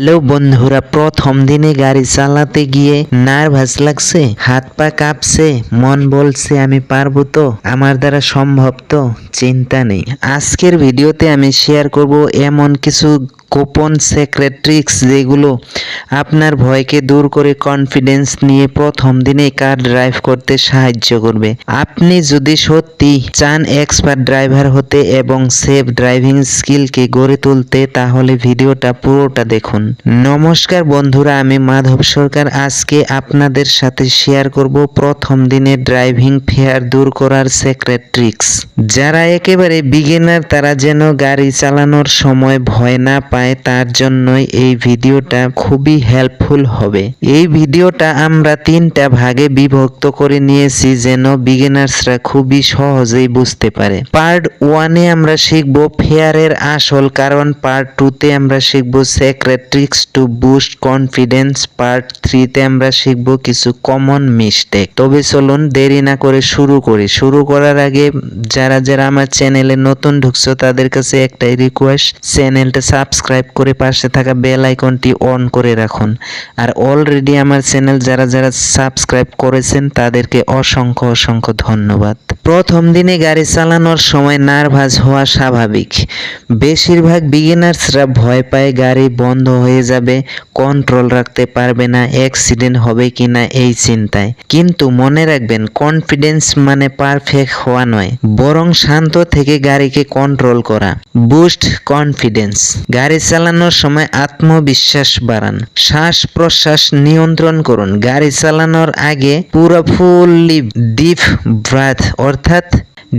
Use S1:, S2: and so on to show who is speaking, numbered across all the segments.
S1: Hello বন্ধুরা, প্রথম দিনে গাড়ি চালাতে গিয়ে নার্ভাস লাগছে, হাত পা কাঁপছে, মন বলছে, আমি পারব তো, আমার দ্বারা সম্ভব তো, চিন্তা নেই। আজকের ভিডিওতে আমি শেয়ার করব এমন কিছু গোপন সেক্রেট ট্রিক্স যেগুলো আপনার ভয়কে দূর করে কনফিডেন্স নিয়ে প্রথম দিনে কার ড্রাইভ করতে সাহায্য করবে? আপনি যদি সত্যি চান এক্সপার্ট ড্রাইভার হতে এবং সেফ ড্রাইভিং স্কিলকে গড়ে তুলতে, তাহলে ভিডিওটা পুরোটা দেখুন। নমস্কার বন্ধুরা, আমি মাধব সরকার। আজকে আপনাদের সাথে শেয়ার করব প্রথম দিনে ড্রাইভিং ফেয়ার দূর করার সেক্রেট যারা একেবারে বিগিনার তারা যেন গাড়ি চালানোর সময় ভয় না পায় তার জন্যই এই ভিডিওটা খুবই হেল্পফুল হবে। এই ভিডিওটা আমরা তিনটা ভাগে বিভক্ত করে নিয়েছি যেন বিগিনার্সরা খুবই সহজেই বুঝতে পারে। পার্ট ওয়ানে আমরা শিখব ফেয়ারের আসল কারণ পার্ট টুতে আমরা শিখব secret to boost confidence part থ্রিতে আমরা শিখব কিছু কমন মিস্টেক তবে চলুন দেরি না করে শুরু করি। শুরু করার আগে যারা যারা আমার চ্যানেলে নতুন ঢুকছো, তাদের কাছে একটাই রিকোয়েস্ট চ্যানেলটা সাবস্ক্রাইব করে পাশে থাকা বেল আইকনটি অন করে রাখুন। আর অলরেডি আমার চ্যানেল যারা যারা সাবস্ক্রাইব করেছেন, তাদেরকে অসংখ্য অসংখ্য ধন্যবাদ। প্রথম দিনে গাড়ি চালানোর সময় নার্ভাস হওয়া স্বাভাবিক। বেশিরভাগ বিগিনার্সরা ভয় পায় গাড়ি বন্ধ হয়ে যাবে কন্ট্রোল রাখতে পারবে না অ্যাক্সিডেন্ট হবে কিনা এই চিন্তায়। কিন্তু মনে রাখবেন কনফিডেন্স মানে পারফেক্ট হওয়া নয়, বরং শান্ত থেকে গাড়িকে কন্ট্রোল করা। বুস্ট কনফিডেন্স গাড়ি চালানোর সময় আত্মবিশ্বাস বাড়ান। শ্বাস প্রশ্বাস নিয়ন্ত্রণ করুন। গাড়ি চালানোর আগে পুরো ফুললি ডিপ ব্রাথ, অর্থাৎ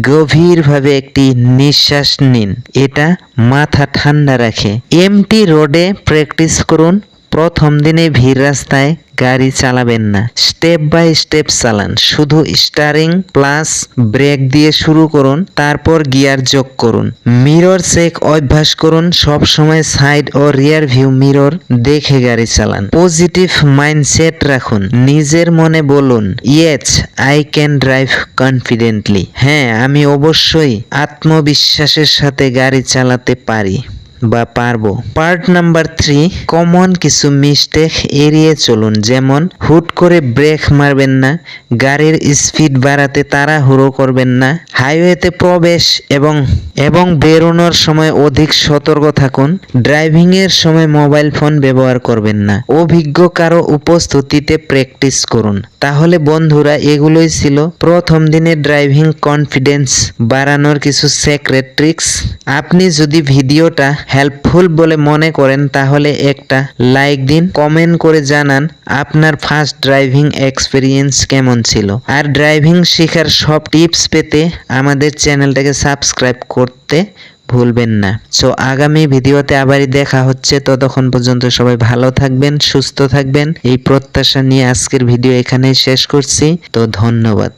S1: গভীরভাবে একটি নিঃশ্বাস নিন। এটা মাথা ঠান্ডা রাখে। এমটি রোডে প্র্যাকটিস করুন। প্রথম দিনে ভিড় রাস্তায় গাড়ি চালাবেন না। স্টেপ বাই স্টেপ চালান। শুধু স্টারিং প্লাস ব্রেক দিয়ে শুরু করুন, তারপর গিয়ার যোগ করুন। মিরর চেক অভ্যাস করুন। সব সময় সাইড ও রিয়ার ভিউ মিরর দেখে গাড়ি চালান। পজিটিভ মাইন্ডসেট রাখুন। নিজের মনে বলুন, yes, I can drive confidently. হ্যাঁ আমি অবশ্যই আত্মবিশ্বাসের সাথে গাড়ি চালাতে পারি। বা পারব। পার্ট নাম্বার থ্রি কমন কিছু মিস্টেক এড়িয়ে চলুন যেমন হুট করে ব্রেক মারবেন না, গাড়ির স্পিড বাড়াতে তাড়াহুড়ো করবেন না। হাইওয়েতে প্রবেশ এবং এবং বেরোনোর সময় অধিক সতর্ক থাকুন। ড্রাইভিং এর সময় মোবাইল ফোন ব্যবহার করবেন না। অভিজ্ঞ কারও উপস্থিতিতে প্র্যাকটিস করুন। তাহলে বন্ধুরা, এগুলোই ছিল প্রথম দিনে ড্রাইভিং কনফিডেন্স বাড়ানোর কিছু সেক্রেট ট্রিক্স আপনি যদি ভিডিওটা হেল্পফুল বলে মনে করেন, তাহলে একটা লাইক দিন কমেন্ট করে জানান আপনার ফার্স্ট ড্রাইভিং এক্সপিরিয়েন্স কেমন ছিল? আর ড্রাইভিং শেখার সব টিপস পেতে আমাদের চ্যানেলটাকে সাবস্ক্রাইব করতে ভুলবেন না। সো আগামী ভিডিওতে আবারই দেখা হচ্ছে। ততক্ষণ পর্যন্ত সবাই ভালো থাকবেন, সুস্থ থাকবেন। এই প্রত্যাশা নিয়ে আজকের ভিডিও এখানেই শেষ করছি। তো ধন্যবাদ।